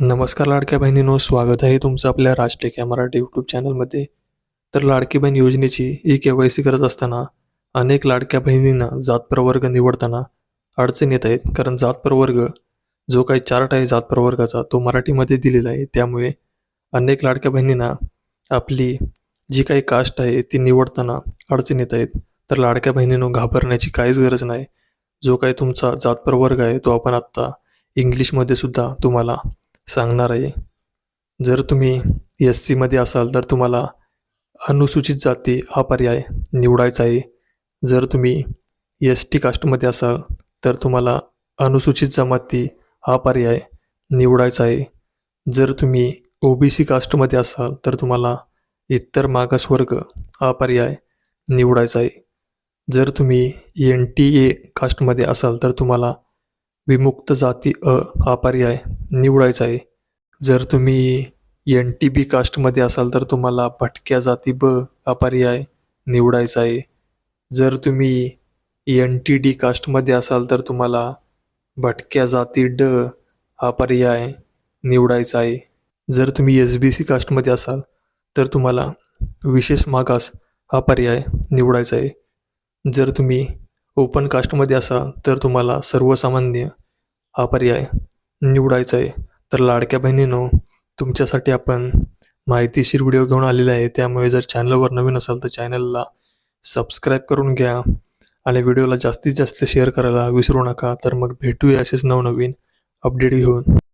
नमस्कार लाडक्या बहिणीनो स्वागत आहे तुमचं आपल्या राजटेक या मराठी यूट्यूब चॅनलमध्ये तर लाडकी बहीण योजनेची ई के वाय सी करत असताना अनेक लाडक्या बहिणींना जात प्रवर्ग निवडताना अडचण येत आहेत. कारण जात प्रवर्ग जो काही चार्ट आहे जात प्रवर्गाचा तो मराठीमध्ये दिलेला आहे. त्यामुळे अनेक लाडक्या बहिणींना आपली जी काही कास्ट आहे ती निवडताना अडचण येत आहेत. तर लाडक्या बहिणीनं घाबरण्याची काहीच गरज नाही. जो काही तुमचा जात प्रवर्ग आहे तो आपण आत्ता इंग्लिशमध्ये सुद्धा तुम्हाला सांगणार आहे. जर तुम्ही एस सीमध्ये असाल तर तुम्हाला अनुसूचित जाती हा पर्याय निवडायचा आहे. जर तुम्ही एस टी कास्टमध्ये असाल तर तुम्हाला अनुसूचित जमाती हा पर्याय निवडायचा आहे. जर तुम्ही ओ बी सी कास्टमध्ये असाल तर तुम्हाला इतर मागासवर्ग हा पर्याय निवडायचा आहे. जर तुम्ही एन टी ए कास्टमध्ये असाल तर तुम्हाला विमुक्त जाती अ हा पर्याय निवडायचा आहे. जर तुम्ही एन टी बी कास्टमध्ये असाल तर तुम्हाला भटक्या जाती ब हा पर्याय निवडायचा आहे. जर तुम्ही एन टी डी कास्टमध्ये असाल तर तुम्हाला भटक्या जाती ड हा पर्याय निवडायचा आहे. जर तुम्ही एस बी सी कास्टमध्ये असाल तर तुम्हाला विशेष मागास हा पर्याय निवडायचा आहे. जर तुम्ही ओपन कास्टमध्ये असाल तर तुम्हाला सर्वसामान्य हा पर्याय निवडायचं आहे तर लाडक्या बहिणीनो तुमच्यासाठी आपण माहितीशीर व्हिडिओ घेऊन आलेला आहे. त्यामुळे जर चॅनलवर नवीन असाल तर चॅनलला सबस्क्राईब करून घ्या आणि व्हिडिओला जास्तीत जास्त शेअर करायला विसरू नका. तर मग भेटूया असेच नवनवीन अपडेट घेऊन.